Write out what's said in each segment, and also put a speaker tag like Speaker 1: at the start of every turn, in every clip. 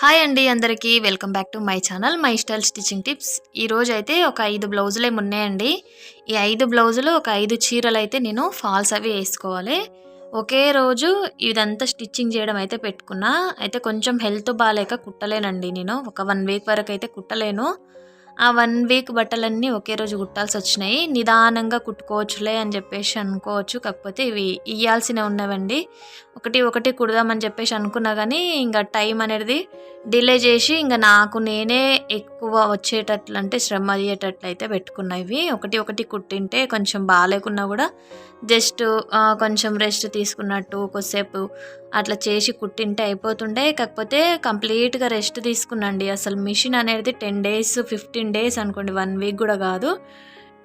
Speaker 1: Hi అండి అందరికీ welcome back to my channel my style stitching tips ఈరోజు అయితే ఒక ఐదు బ్లౌజులు ఏమి ఉన్నాయండి ఈ ఐదు బ్లౌజులు ఒక ఐదు చీరలు అయితే నేను ఫాల్స్ అవి వేసుకోవాలి. ఒకే రోజు ఇదంతా స్టిచ్చింగ్ చేయడం అయితే పెట్టుకున్నా. అయితే కొంచెం హెల్త్ బాగాలేక కుట్టలేనండి నేను. ఒక వన్ వీక్ వరకు అయితే కుట్టలేను. ఆ వన్ వీక్ బట్టలన్నీ ఒకే రోజు కుట్టాల్సి వచ్చినాయి. నిదానంగా కుట్టుకోవచ్చులే అని చెప్పేసి అనుకోవచ్చు. కాకపోతే ఇవి ఇయ్యాల్సినవి ఉన్నవండి. ఒకటి ఒకటి కుడదామని చెప్పేసి అనుకున్నా కానీ ఇంకా టైం అనేది డిలే చేసి ఇంకా నాకు నేనే ఎక్కువ వచ్చేటట్లు అంటే శ్రమ అయ్యేటట్లు అయితే పెట్టుకున్నా ఇవి. ఒకటి ఒకటి కుట్టింటే కొంచెం బాగాలేకున్నా కూడా జస్ట్ కొంచెం రెస్ట్ తీసుకున్నట్టు కొద్దిసేపు అట్లా చేసి కుట్టింటే అయిపోతుండే. కాకపోతే కంప్లీట్గా రెస్ట్ తీసుకున్నండి అసలు మిషన్ అనేది టెన్ డేస్ ఫిఫ్టీన్ డేస్ అనుకోండి వన్ వీక్ కూడా కాదు.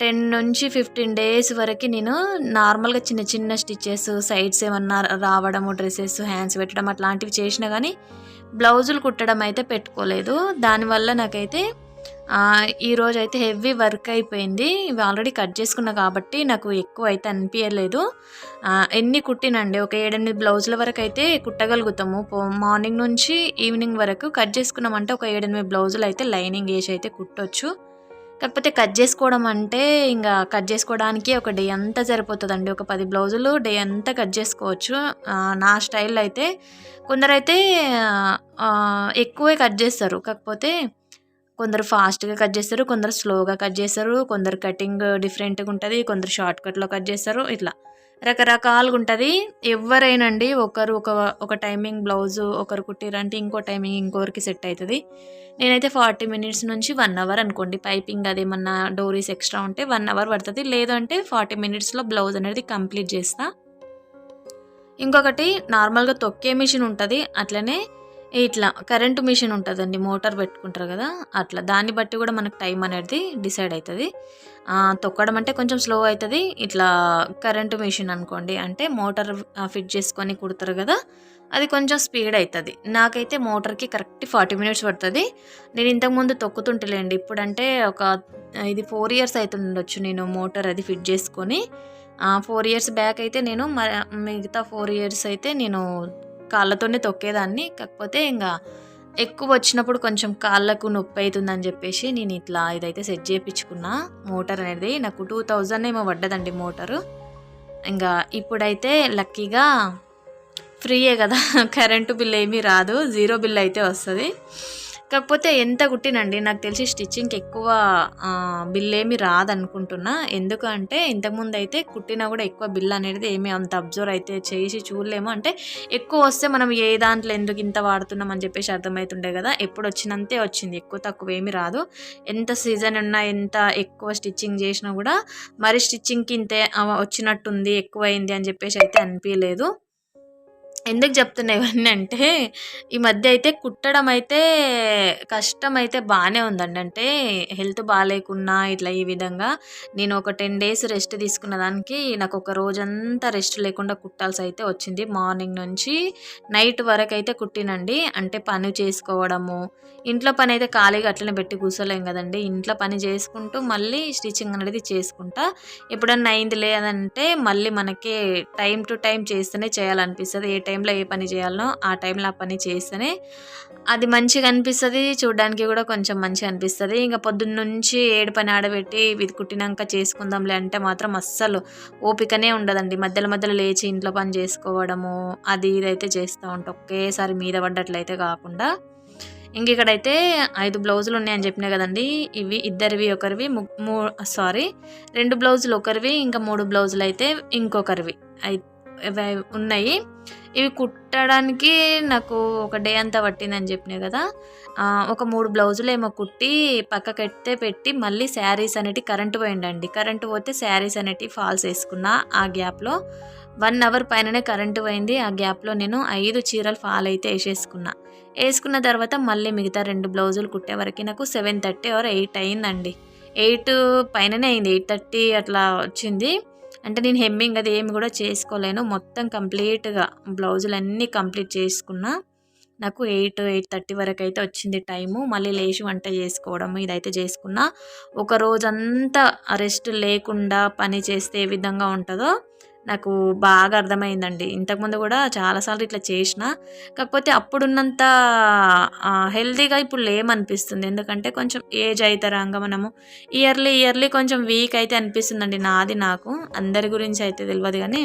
Speaker 1: టెన్ నుంచి ఫిఫ్టీన్ డేస్ వరకు నేను నార్మల్గా చిన్న చిన్న స్టిచ్చెస్ సైడ్స్ ఏమన్నా రావడము డ్రెస్సెస్ హ్యాండ్స్ పెట్టడం అట్లాంటివి చేసినా కానీ బ్లౌజులు కుట్టడం అయితే పెట్టుకోలేదు. దానివల్ల నాకైతే ఈరోజు అయితే హెవీ వర్క్ అయిపోయింది. ఇవి ఆల్రెడీ కట్ చేసుకున్నా కాబట్టి నాకు ఎక్కువ అయితే అనిపించలేదు ఎన్ని కుట్టినండి? ఒక ఏడెనిమిది బ్లౌజుల వరకు అయితే కుట్టగలుగుతాము. మార్నింగ్ నుంచి ఈవినింగ్ వరకు కట్ చేసుకున్నామంటే ఒక ఏడెనిమిది బ్లౌజులు అయితే లైనింగ్ వేసి అయితే కుట్టొచ్చు. కాకపోతే కట్ చేసుకోవడం అంటే ఇంకా కట్ చేసుకోవడానికి ఒక డే అంతా సరిపోతుందండి. ఒక పది బ్లౌజులు డే అంతా కట్ చేసుకోవచ్చు. నా స్టైల్ అయితే కొందరైతే ఎక్కువే కట్ చేస్తారు. కాకపోతే కొందరు ఫాస్ట్గా కట్ చేస్తారు కొందరు స్లోగా కట్ చేస్తారు కొందరు కటింగ్ డిఫరెంట్గా ఉంటుంది కొందరు షార్ట్ కట్లో కట్ చేస్తారు ఇట్లా. రకరకాలుగా ఉంటుంది ఎవరైనండి ఒకరు ఒక ఒక టైమింగ్ బ్లౌజు ఒకరు కుట్టిరంటే ఇంకో టైమింగ్ ఇంకొకరికి సెట్ అవుతుంది నేనైతే ఫార్టీ మినిట్స్ నుంచి వన్ అవర్ అనుకోండి. పైపింగ్ అదేమన్నా డోరీస్ ఎక్స్ట్రా ఉంటే వన్ అవర్ పడుతుంది. లేదంటే ఫార్టీ మినిట్స్లో బ్లౌజ్ అనేది కంప్లీట్ చేస్తా. ఇంకొకటి నార్మల్గా తొక్కే మిషన్ ఉంటుంది. అట్లనే ఇట్లా కరెంటు మిషన్ ఉంటుందండి మోటార్ పెట్టుకుంటారు కదా అట్లా. దాన్ని బట్టి కూడా మనకు టైం అనేది డిసైడ్ అవుతుంది. తొక్కడం అంటే కొంచెం స్లో అవుతుంది. ఇట్లా కరెంటు మిషన్ అనుకోండి అంటే మోటార్ ఫిట్ చేసుకొని కుడతారు కదా అది కొంచెం స్పీడ్ అవుతుంది. నాకైతే మోటార్కి కరెక్ట్ ఫార్టీ మినిట్స్ పడుతుంది. నేను ఇంతకుముందు తొక్కుతుంటలేండి ఇప్పుడంటే ఒక ఇది ఫోర్ ఇయర్స్ అవుతుండొచ్చు నేను మోటార్ అది ఫిట్ చేసుకొని. ఫోర్ ఇయర్స్ బ్యాక్ అయితే నేను మిగతా ఫోర్ ఇయర్స్ అయితే నేను కాళ్ళతోనే తొక్కేదాన్ని. కాకపోతే ఇంకా ఎక్కువ వచ్చినప్పుడు కొంచెం కాళ్ళకు నొప్పి అవుతుందని చెప్పేసి నేను ఇట్లా ఇదైతే సెట్ చేయించుకున్నా. మోటార్ అనేది నాకు టూ థౌజండ్ ఏమో పడ్డదండి మోటారు. ఇంకా ఇప్పుడైతే లక్కీగా ఫ్రీయే కదా. కరెంటు బిల్ ఏమీ రాదు. జీరో బిల్ అయితే వస్తుంది. కాకపోతే ఎంత కుట్టినండి? నాకు తెలిసి స్టిచ్చింగ్కి ఎక్కువ బిల్ ఏమి రాదనుకుంటున్నా. ఎందుకంటే ఇంతకుముందు అయితే కుట్టినా కూడా ఎక్కువ బిల్ అనేది ఏమి అంత అబ్జర్వ్ అయితే చేసి చూడలేము. అంటే ఎక్కువ వస్తే మనం ఏ దాంట్లో ఎందుకు ఇంత వాడుతున్నాం అని చెప్పేసి అర్థమవుతుండే కదా. ఎప్పుడు వచ్చినంతే వచ్చింది. ఎక్కువ తక్కువ ఏమి రాదు. ఎంత సీజన్ ఉన్నా ఎంత ఎక్కువ స్టిచ్చింగ్ చేసినా కూడా మరి స్టిచ్చింగ్కి ఇంతే వచ్చినట్టుంది ఎక్కువైంది అని చెప్పేసి అయితే అనిపించలేదు ఎందుకు చెప్తున్నా ఇవన్నీ అంటే ఈ మధ్య అయితే కుట్టడం అయితే కష్టం అయితే బాగానే ఉందండి. అంటే హెల్త్ బాగాలేకున్నా ఇట్లా ఈ విధంగా నేను ఒక టెన్ డేస్ రెస్ట్ తీసుకున్న దానికి నాకు ఒక రోజంతా రెస్ట్ లేకుండా కుట్టాల్సి అయితే వచ్చింది. మార్నింగ్ నుంచి నైట్ వరకు అయితే కుట్టినండి. అంటే పని చేసుకోవడము ఇంట్లో పని అయితే ఖాళీగా అట్లనే పెట్టి కూర్చోలేం కదండి. ఇంట్లో పని చేసుకుంటూ మళ్ళీ స్టిచ్చింగ్ అనేది చేసుకుంటా. ఎప్పుడన్నా అయింది లేదంటే మళ్ళీ మనకి టైం టు టైం చేస్తేనే చేయాలనిపిస్తుంది. ఏ టైం టైంలో ఏ పని చేయాలనో ఆ టైంలో ఆ పని చేస్తేనే అది మంచిగా అనిపిస్తుంది చూడడానికి కూడా కొంచెం మంచిగా అనిపిస్తుంది. ఇంకా పొద్దున్న నుంచి ఏడు పని ఆడబెట్టి ఇది కుట్టినాక చేసుకుందాంలే అంటే మాత్రం అస్సలు ఓపికనే ఉండదండి. మధ్యలో మధ్యలో లేచి ఇంట్లో పని చేసుకోవడము అది ఇదైతే చేస్తూ ఉంటాం. ఒకేసారి మీద పడ్డట్లయితే కాకుండా. ఇంక ఇక్కడైతే ఐదు బ్లౌజులు ఉన్నాయని చెప్పినా కదండి. ఇవి ఇద్దరివి ఒకరివి మూ సారీ రెండు బ్లౌజులు ఒకరివి ఇంకా మూడు బ్లౌజులు అయితే ఇంకొకరివి. ఉన్నాయి. ఇవి కుట్టడానికి నాకు ఒక డే అంతా పట్టిందని చెప్పినాయి కదా. ఒక మూడు బ్లౌజులు ఏమో కుట్టి పక్కకెట్టే పెట్టి మళ్ళీ శారీస్ అనేటి కరెంటు పోయిండండి కరెంటు పోతే శారీస్ అనేటివి ఫాల్స్ వేసుకున్నా ఆ గ్యాప్లో. వన్ అవర్ పైననే కరెంటు పోయింది. ఆ గ్యాప్లో నేను ఐదు చీరలు ఫాల్ అయితే వేసేసుకున్నా. వేసుకున్న తర్వాత మళ్ళీ మిగతా రెండు బ్లౌజులు కుట్టే వరకు నాకు సెవెన్ థర్టీ ఆర్ ఎయిట్ అయిందండి. ఎయిట్ పైననే అయింది. ఎయిట్ థర్టీ అట్లా వచ్చింది. అంటే నేను హెమ్మింగ్ అది ఏమి కూడా చేసుకోలేను. మొత్తం కంప్లీట్గా బ్లౌజులు అన్నీ కంప్లీట్ చేసుకున్నా నాకు ఎయిట్ ఎయిట్ థర్టీ వరకు అయితే వచ్చింది టైము. మళ్ళీ లేచి వంట చేసుకోవడం ఇదైతే చేసుకున్నా. ఒక రోజంతా రెస్ట్ లేకుండా పని చేస్తే ఏ విధంగా ఉంటుందో నాకు బాగా అర్థమైందండి. ఇంతకుముందు కూడా చాలాసార్లు ఇట్లా చేసిన కాకపోతే అప్పుడున్నంత హెల్తీగా ఇప్పుడు లేమనిపిస్తుంది. ఎందుకంటే కొంచెం ఏజ్ అవుతారాగా మనము ఇయర్లీ ఇయర్లీ కొంచెం వీక్ అయితే అనిపిస్తుందండి నాది నాకు. అందరి గురించి అయితే తెలియదు కానీ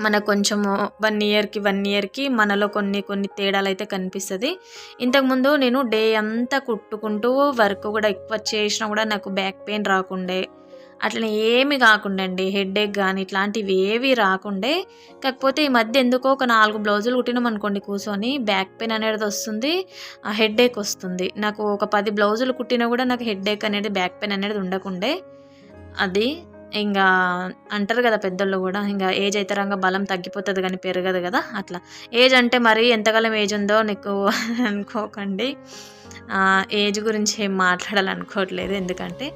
Speaker 1: మనకు కొంచెము వన్ ఇయర్కి వన్ ఇయర్కి మనలో కొన్ని కొన్ని తేడాలు అయితే కనిపిస్తుంది ఇంతకుముందు నేను డే అంతా కుట్టుకుంటూ వర్క్ కూడా ఎక్కువ చేసినా కూడా నాకు బ్యాక్ పెయిన్ రాకుండే అట్లనే ఏమి కాకుండా అండి హెడేక్ కానీ ఇట్లాంటివి ఏవి రాకుండే. కాకపోతే ఈ మధ్య ఎందుకో ఒక నాలుగు బ్లౌజులు కుట్టినాం అనుకోండి కూర్చొని బ్యాక్ పెయిన్ అనేది వస్తుంది హెడేక్ వస్తుంది. నాకు ఒక పది బ్లౌజులు కుట్టినా కూడా నాకు హెడేక్ అనేది బ్యాక్ పెయిన్ అనేది ఉండకుండే. అది ఇంకా అంటారు కదా పెద్దోళ్ళు కూడా ఇంకా ఏజ్ అయితే రంగా బలం తగ్గిపోతుంది కానీ పెరగదు కదా అట్లా. ఏజ్ అంటే మరి ఎంతకాలం ఏజ్ ఉందో నీకు అనుకోకండి. ఏజ్ గురించి ఏం మాట్లాడాలనుకోవట్లేదు ఎందుకంటే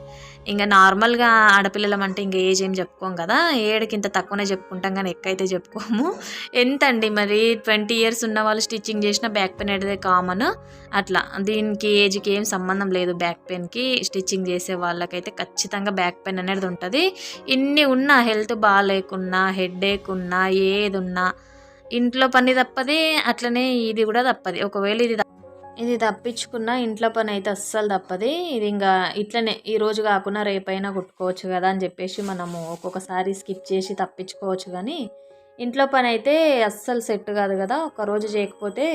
Speaker 1: ఇంకా నార్మల్గా ఆడపిల్లలం అంటే ఇంకా ఏజ్ ఏం చెప్పుకోం కదా ఏడుకి ఇంత తక్కువనే చెప్పుకుంటాం కానీ ఎక్కైతే చెప్పుకోము. ఎంత అండి మరి ట్వంటీ ఇయర్స్ ఉన్న వాళ్ళు స్టిచ్చింగ్ చేసిన బ్యాక్ పెయిన్ అనేది కామన్. అట్లా దీనికి ఏజ్కి ఏం సంబంధం లేదు బ్యాక్ పెయిన్కి స్టిచ్చింగ్ చేసే వాళ్ళకైతే ఖచ్చితంగా బ్యాక్ పెయిన్ అనేది ఉంటుంది. ఇన్ని ఉన్నా హెల్త్ బాగాలేకున్నా హెడేక్ ఉన్నా ఏది ఉన్నా ఇంట్లో పని తప్పది అట్లనే ఇది కూడా తప్పది. ఒకవేళ ఇది ఇది తప్పించుకున్న ఇంట్లో పని అయితే అస్సలు తప్పది. ఇది ఇంకా ఇట్లనే ఈ రోజు కాకుండా రేపైనా కుట్టుకోవచ్చు కదా అని చెప్పేసి మనము ఒక్కొక్కసారి స్కిప్ చేసి తప్పించుకోవచ్చు కానీ ఇంట్లో పని అయితే అస్సలు సెట్ కాదు కదా. ఒక రోజు చేయకపోతే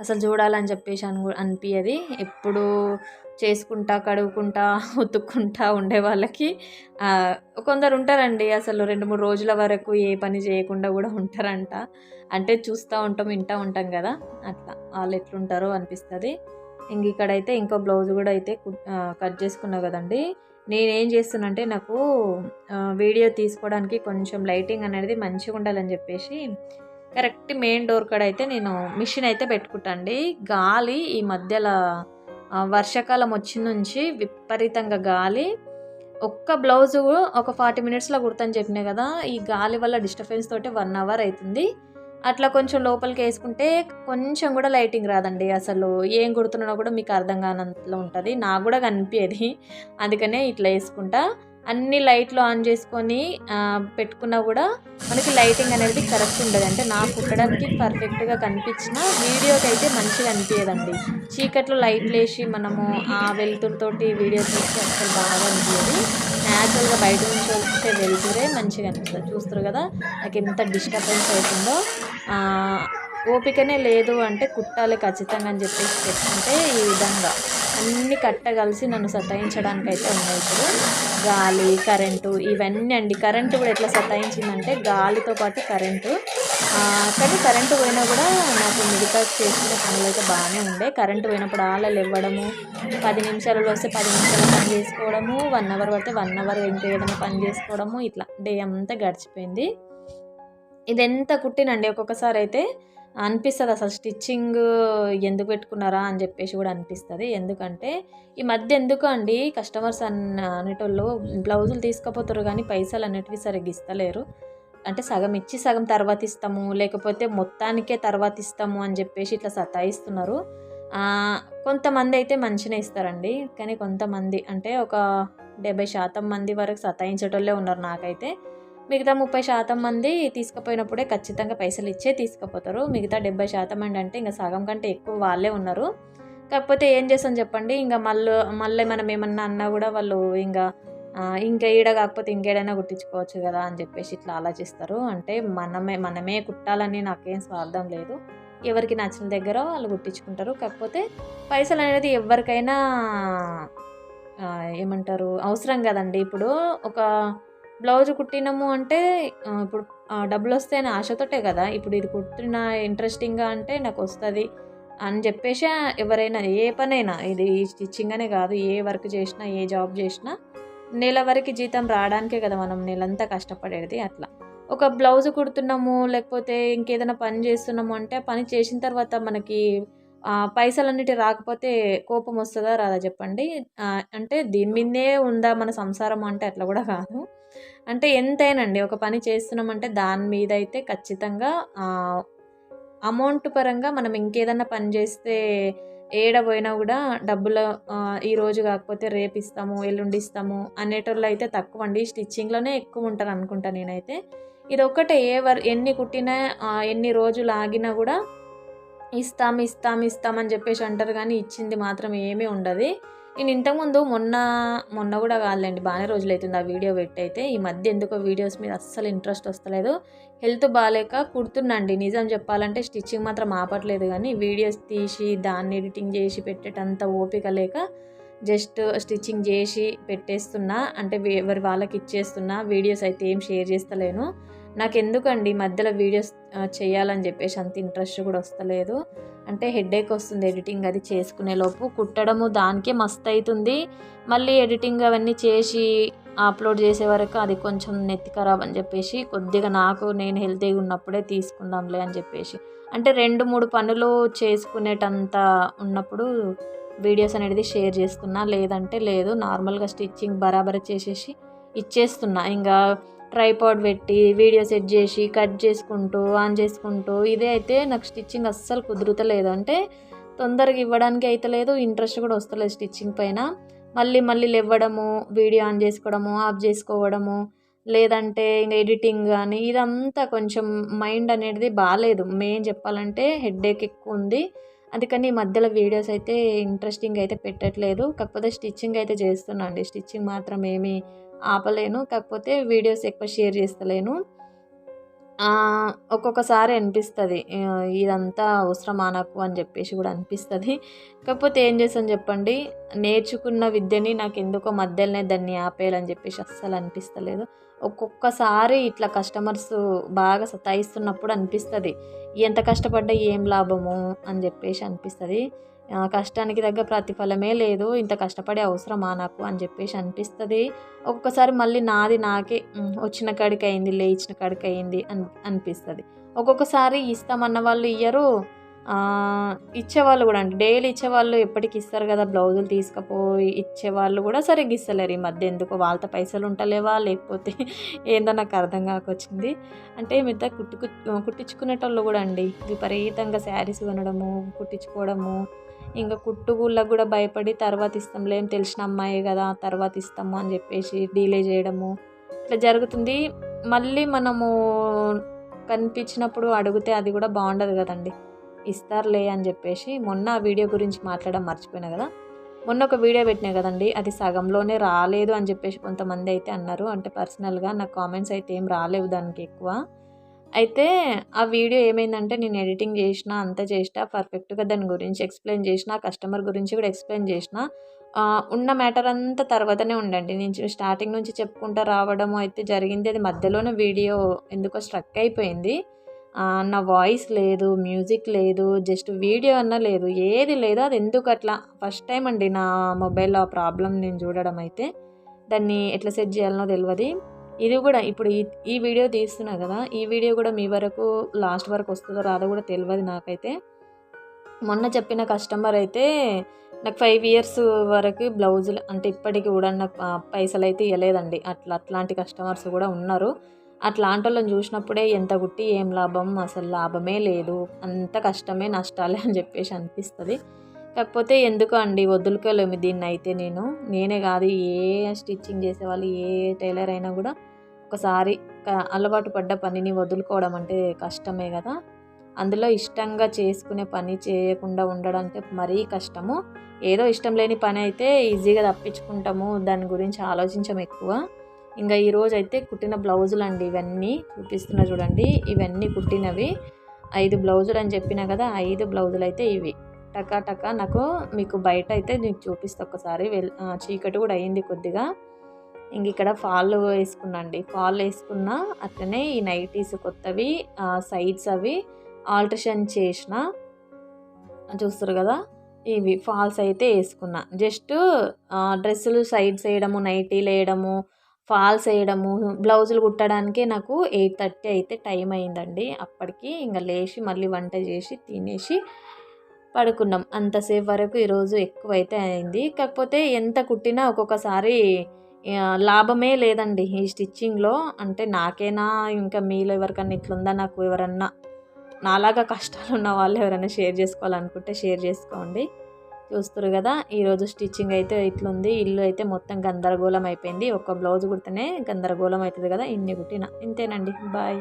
Speaker 1: అసలు చూడాలని చెప్పేసి అను అనిపించదు ఎప్పుడు చేసుకుంటా కడుగుకుంటా ఉతుక్కుంటా ఉండే వాళ్ళకి కొందరు ఉంటారండి. అసలు రెండు మూడు రోజుల వరకు ఏ పని చేయకుండా కూడా ఉంటారంట. అంటే చూస్తూ ఉంటాం వింటూ ఉంటాం కదా. అట్లా. వాళ్ళు ఎట్లుంటారో అనిపిస్తుంది. ఇంక ఇక్కడైతే ఇంకో బ్లౌజ్ కూడా అయితే కట్ చేసుకున్నా కదండి. నేనేం చేస్తున్నానంటే నాకు వీడియో తీసుకోవడానికి కొంచెం లైటింగ్ అనేది మంచిగా ఉండాలని చెప్పేసి కరెక్ట్ మెయిన్ డోర్ కాడ అయితే నేను మిషన్ అయితే పెట్టుకుంటాండి. గాలి ఈ మధ్యలో వర్షాకాలం వచ్చిన నుంచి విపరీతంగా గాలి. ఒక్క బ్లౌజు ఒక ఫార్టీ మినిట్స్లో కుడతాను చెప్పినా కదా ఈ గాలి వల్ల డిస్టర్బెన్స్ తోటి వన్ అవర్ అవుతుంది అట్లా కొంచెం లోపలికి వేసుకుంటే కొంచెం కూడా లైటింగ్ రాదండి అసలు. ఏం కుడుతున్నానో కూడా మీకు అర్థం కానంతలో ఉంటుంది. నాకు కూడా కనిపించేది అందుకనే ఇట్లా వేసుకుంటా. అన్ని లైట్లు ఆన్ చేసుకొని పెట్టుకున్నా కూడా మనకి లైటింగ్ అనేది కరెక్ట్ ఉండదు. అంటే నాకు కుట్టడానికి పర్ఫెక్ట్గా కనిపించిన వీడియోకి అయితే మంచిగా అనిపించదండి చీకట్లో లైట్లు వేసి మనము ఆ వెలుతురుతోటి వీడియో తీసి అసలు బాగా అనిపించదు న్యాచురల్గా బయట నుంచి వస్తే వెలుతురే మంచిగా అనిపిస్తుంది. చూస్తారు కదా నాకు ఎంత డిస్టర్బెన్స్ అవుతుందో. ఓపికనే లేదు అంటే కుట్టాలి ఖచ్చితంగా అని చెప్పేసి పెట్టుకుంటే ఈ విధంగా అన్నీ కట్ట కలిసి నన్ను సతాయించడానికి అయితే ఉన్నాయి ఇప్పుడు. గాలి కరెంటు ఇవన్నీ అండి. కరెంటు కూడా ఎట్లా సతాయించిందంటే గాలితో పాటు కరెంటు. కానీ కరెంటు పోయినా కూడా నాకు మిగతా చేసుకునే పనులు అయితే బాగానే ఉండే. కరెంటు పోయినప్పుడు ఆలలు ఇవ్వడము పది నిమిషాలలో వస్తే పది నిమిషాలు పని చేసుకోవడము వన్ అవర్ పడితే వన్ అవర్ ఇంకా ఏదైనా పని చేసుకోవడము ఇట్లా డే అంతా గడిచిపోయింది. ఇది ఎంత కుట్టినండి ఒక్కొక్కసారి అయితే. అనిపిస్తుంది అసలు స్టిచ్చింగ్ ఎందుకు పెట్టుకున్నారా అని చెప్పేసి కూడా అనిపిస్తుంది. ఎందుకంటే ఈ మధ్య ఎందుకు అండి కస్టమర్స్ అన్న అనేటోళ్ళు బ్లౌజులు తీసుకుపోతారు కానీ పైసలు అనేటివి సరిగ్గా ఇస్తలేరు. అంటే సగం ఇచ్చి సగం తర్వాత ఇస్తాము లేకపోతే మొత్తానికే తర్వాత ఇస్తాము అని చెప్పేసి ఇట్లా సతాయిస్తున్నారు. కొంతమంది అయితే మంచిగా ఇస్తారండి. కానీ కొంతమంది అంటే ఒక డెబ్బై శాతం మంది వరకు సతాయించేటోళ్ళే ఉన్నారు నాకైతే. మిగతా ముప్పై శాతం మంది తీసుకుపోయినప్పుడే ఖచ్చితంగా పైసలు ఇచ్చే తీసుకుపోతారు. మిగతా డెబ్బై శాతం అండి అంటే ఇంకా సగం కంటే ఎక్కువ వాళ్ళే ఉన్నారు. కాకపోతే ఏం చేస్తాం చెప్పండి? ఇంకా మళ్ళీ మళ్ళీ మనం ఏమన్నా అన్నా కూడా వాళ్ళు ఇంకా ఇంకా ఈడ కాకపోతే ఇంకేడైనా కుట్టించుకోవచ్చు కదా అని చెప్పేసి ఇట్లా ఆలోచిస్తారు. అంటే మనమే మనమే కుట్టాలని నాకేం స్వార్థం లేదు. ఎవరికి నచ్చిన దగ్గర వాళ్ళు కుట్టించుకుంటారు కాకపోతే పైసలు అనేది ఎవరికైనా ఏమంటారు? అవసరం కదండి. ఇప్పుడు ఒక బ్లౌజ్ కుట్టినాము అంటే ఇప్పుడు డబ్బులు వస్తాయని ఆశతోటే కదా. ఇప్పుడు ఇది కుట్టిన ఇంట్రెస్టింగ్గా అంటే నాకు వస్తుంది అని చెప్పేసి ఎవరైనా ఏ పనైనా ఇది స్టిచ్చింగ్ అనే కాదు ఏ వర్క్ చేసినా ఏ జాబ్ చేసినా నెల వరకు జీతం రావడానికే కదా మనం నెలంతా కష్టపడేది అట్లా. ఒక బ్లౌజ్ కుడుతున్నాము లేకపోతే ఇంకేదైనా పని చేస్తున్నాము అంటే పని చేసిన తర్వాత మనకి పైసలన్నిటి రాకపోతే కోపం వస్తుందా రాదా చెప్పండి. అంటే దీని మీదే ఉందా మన సంసారం అంటే అట్లా కూడా కాదు. అంటే ఎంతైనండి ఒక పని చేస్తున్నామంటే దాని మీద అయితే ఖచ్చితంగా అమౌంట్ పరంగా మనం ఇంకేదన్నా పని చేస్తే ఏడ పోయినా కూడా డబ్బులు ఈరోజు కాకపోతే రేపు ఇస్తాము ఎల్లుండి ఇస్తాము అనేటోళ్ళు అయితే తక్కువ అండి స్టిచ్చింగ్లోనే ఎక్కువ ఉంటారు అనుకుంటా నేనైతే. ఇది ఒక్కటే ఏ వర్ ఎన్ని కుట్టినా ఎన్ని రోజులు ఆగినా కూడా ఇస్తాం ఇస్తాం ఇస్తాం అని చెప్పేసి అంటారు కానీ ఇచ్చింది మాత్రం ఏమీ ఉండదు. నేను ఇంతకుముందు మొన్న మొన్న కూడా కాదులేండి బాగానే రోజులు అవుతుంది ఆ వీడియో పెట్టయితే ఈ మధ్య ఎందుకో వీడియోస్ మీద అస్సలు ఇంట్రెస్ట్ వస్తలేదు. హెల్త్ బాగాలేక కుడుతున్నాండి. నిజం చెప్పాలంటే స్టిచ్చింగ్ మాత్రం ఆపట్లేదు కానీ వీడియోస్ తీసి దాన్ని ఎడిటింగ్ చేసి పెట్టేటంత ఓపిక లేక జస్ట్ స్టిచ్చింగ్ చేసి పెట్టేస్తున్నా. అంటే ఎవరి వాళ్ళకి ఇచ్చేస్తున్నా వీడియోస్ అయితే ఏం షేర్ చేస్తలేను. నాకు ఎందుకండి మధ్యలో వీడియోస్ చేయాలని చెప్పేసి అంత ఇంట్రెస్ట్ కూడా వస్తలేదు. అంటే హెడేక్ వస్తుంది ఎడిటింగ్ అది చేసుకునే లోపు. కుట్టడము దానికే మస్తు అవుతుంది మళ్ళీ ఎడిటింగ్ అవన్నీ చేసి అప్లోడ్ చేసే వరకు అది కొంచెం నెత్తి ఖరాబ్ అని చెప్పేసి కొద్దిగా నాకు నేను హెల్తీగా ఉన్నప్పుడే తీసుకుందాంలే అని చెప్పేసి. అంటే రెండు మూడు పనులు చేసుకునేటంత ఉన్నప్పుడు వీడియోస్ అనేది షేర్ చేస్తున్నా లేదంటే లేదు. నార్మల్గా స్టిచ్చింగ్ బరాబర్ చేసేసి ఇచ్చేస్తున్నా. ఇంకా ట్రైపాడ్ పెట్టి వీడియో సెట్ చేసి కట్ చేసుకుంటూ ఆన్ చేసుకుంటూ ఇదే అయితే నాకు స్టిచ్చింగ్ అస్సలు కుదురుతలేదు. అంటే తొందరగా ఇవ్వడానికి అయితే లేదు ఇంట్రెస్ట్ కూడా వస్తలేదు స్టిచ్చింగ్ పైన. మళ్ళీ మళ్ళీ లేవ్వడము వీడియో ఆన్ చేసుకోవడము ఆఫ్ చేసుకోవడము లేదంటే ఇంకా ఎడిటింగ్ కానీ ఇదంతా కొంచెం మైండ్ అనేది బాగాలేదు మెయిన్ చెప్పాలంటే హెడ్ఏక్ ఎక్కువ ఉంది. అందుకని ఈ మధ్యలో వీడియోస్ అయితే ఇంట్రెస్టింగ్ అయితే పెట్టట్లేదు. కాకపోతే స్టిచ్చింగ్ అయితే చేస్తున్నాను అండి. స్టిచ్చింగ్ మాత్రం ఏమీ ఆపలేను. కాకపోతే వీడియోస్ ఎక్కువ షేర్ చేస్తలేను. ఒక్కొక్కసారి అనిపిస్తుంది ఇదంతా అవసరమా నాకు అని చెప్పేసి కూడా అనిపిస్తుంది. కాకపోతే ఏం చేస్తాను చెప్పండి నేర్చుకున్న విద్యని నాకు ఎందుకో మధ్యలోనే దాన్ని ఆపేయాలని చెప్పేసి అస్సలు అనిపిస్తలేదు. ఒక్కొక్కసారి ఇట్లా కస్టమర్స్ బాగా సతాయిస్తున్నప్పుడు అనిపిస్తుంది ఎంత కష్టపడ్డా ఏం లాభము? అని చెప్పేసి అనిపిస్తుంది. కష్టానికి తగ్గ ప్రతిఫలమే లేదు. ఇంత కష్టపడే అవసరమా నాకు? అని చెప్పేసి అనిపిస్తుంది. ఒక్కొక్కసారి మళ్ళీ నాది నాకే వచ్చిన కాడికి అయింది లే ఇచ్చిన కాడికి అయింది అని అనిపిస్తుంది. ఒక్కొక్కసారి ఇస్తామన్న వాళ్ళు ఇయ్యరు. ఇచ్చేవాళ్ళు కూడా అంటే డైలీ ఇచ్చేవాళ్ళు ఎప్పటికి ఇస్తారు కదా బ్లౌజులు తీసుకుపోయి ఇచ్చేవాళ్ళు కూడా సరిగ్గా ఇస్తలేరు. ఈ మధ్య ఎందుకు వాళ్ళతో పైసలు ఉంటలేవా? లేకపోతే ఏందో నాకు అర్థం కాకొచ్చింది. అంటే మిగతా కుట్టుకు కుట్టించుకునేటోళ్ళు కూడా అండి. విపరీతంగా శారీస్ కొనడము కుట్టించుకోవడము ఇంకా కుట్టుగుళ్ళకు కూడా భయపడి తర్వాత ఇస్తాంలే ఏం తెలిసిన అమ్మాయి కదా తర్వాత ఇస్తాము అని చెప్పేసి డీలే చేయడము. ఇట్లా జరుగుతుంది. మళ్ళీ మనము కనిపించినప్పుడు అడిగితే అది కూడా బాగుండదు కదండి. ఇస్తారులే అని చెప్పేసి మొన్న ఆ వీడియో గురించి మాట్లాడడం మర్చిపోయినా కదా. మొన్న ఒక వీడియో పెట్టినా కదండి అది సగంలోనే రాలేదు అని చెప్పేసి కొంతమంది అయితే అన్నారు. అంటే పర్సనల్గా నా కామెంట్స్ అయితే ఏం రాలేవు దానికి ఎక్కువ. అయితే ఆ వీడియో ఏమైందంటే నేను ఎడిటింగ్ చేసిన అంతా చేసిన పర్ఫెక్ట్గా దాని గురించి ఎక్స్ప్లెయిన్ చేసిన కస్టమర్ గురించి కూడా ఎక్స్ప్లెయిన్ చేసిన ఉన్న మ్యాటర్ అంతా తర్వాతనే ఉండండి. నేను స్టార్టింగ్ నుంచి చెప్పుకుంటూ రావడం అయితే జరిగింది. అది మధ్యలోనే వీడియో ఎందుకో స్ట్రక్ అయిపోయింది. నా వాయిస్ లేదు మ్యూజిక్ లేదు జస్ట్ వీడియో అన్న లేదు ఏది లేదు. అది ఎందుకు అట్లా? ఫస్ట్ టైం అండి నా మొబైల్లో ఆ ప్రాబ్లం నేను చూడడం అయితే. దాన్ని ఎట్లా సెట్ చేయాలనో తెలియదు ఇది కూడా ఇప్పుడు ఈ ఈ వీడియో తీస్తున్నా కదా ఈ వీడియో కూడా మీ వరకు లాస్ట్ వరకు వస్తుందో రాదో కూడా తెలియదు నాకైతే. మొన్న చెప్పిన కస్టమర్ అయితే నాకు ఫైవ్ ఇయర్స్ వరకు బ్లౌజులు అంటే ఇప్పటికి కూడా నాకు పైసలు అయితే ఇవ్వలేదండి అట్లా అట్లాంటి కస్టమర్స్ కూడా ఉన్నారు. అట్లాంటి వాళ్ళని చూసినప్పుడే ఎంత గుట్టి ఏం లాభం అసలు లాభమే లేదు. అంత కష్టమే నష్టాలే అని చెప్పేసి అనిపిస్తుంది. కాకపోతే ఎందుకు అండి వదులుకోలేము దీన్ని అయితే నేను. నేనే కాదు ఏ స్టిచ్చింగ్ చేసేవాళ్ళు ఏ టైలర్ అయినా కూడా ఒకసారి అలవాటు పడ్డ పనిని వదులుకోవడం అంటే కష్టమే కదా. అందులో ఇష్టంగా చేసుకునే పని చేయకుండా ఉండడం అంటే మరీ కష్టము. ఏదో ఇష్టం లేని పని అయితే ఈజీగా తప్పించుకుంటాము. దాని గురించి ఆలోచించం ఎక్కువ. ఇంకా ఈరోజు అయితే కుట్టిన బ్లౌజులు అండి ఇవన్నీ చూపిస్తున్నా చూడండి. ఇవన్నీ కుట్టినవి. ఐదు బ్లౌజులు అని చెప్పిన కదా ఐదు బ్లౌజులు అయితే ఇవి. టకా టకా నాకు మీకు బయట అయితే నీకు చూపిస్తా ఒకసారి. వెల్ చీకటి కూడా అయింది కొద్దిగా. ఇంక ఇక్కడ ఫాల్ వేసుకున్నాండి ఫాల్ వేసుకున్న అట్లనే ఈ నైటీస్ కొత్తవి సైడ్స్ అవి ఆల్ట్రేషన్ చేసిన. చూస్తారు కదా? ఇవి ఫాల్స్ అయితే వేసుకున్నా. జస్ట్ డ్రెస్సులు సైడ్స్ వేయడము నైటీలు వేయడము ఫాల్స్ వేయడము బ్లౌజులు కుట్టడానికే నాకు ఎయిట్ థర్టీ అయితే టైం అయిందండి. అప్పటికి ఇంకా లేచి మళ్ళీ వంట చేసి తినేసి పడుకున్నాం. అంతసేపు వరకు ఈరోజు ఎక్కువ అయితే అయింది. కాకపోతే ఎంత కుట్టినా ఒక్కొక్కసారి లాభమే లేదండి ఈ స్టిచ్చింగ్లో. అంటే నాకేనా ఇంకా మీలో ఎవరికన్నా ఇట్లుందా నాకు ఎవరన్నా నాలాగా కష్టాలు ఉన్న వాళ్ళు ఎవరైనా షేర్ చేసుకోవాలనుకుంటే షేర్ చేసుకోండి. చూస్తారు కదా ఈరోజు స్టిచ్చింగ్ అయితే ఇట్లుంది. ఇల్లు అయితే మొత్తం గందరగోళం అయిపోయింది. ఒక బ్లౌజ్ కుడితేనే గందరగోళం అవుతుంది కదా ఇన్ని కుట్టిన. ఇంతేనండి. బాయ్.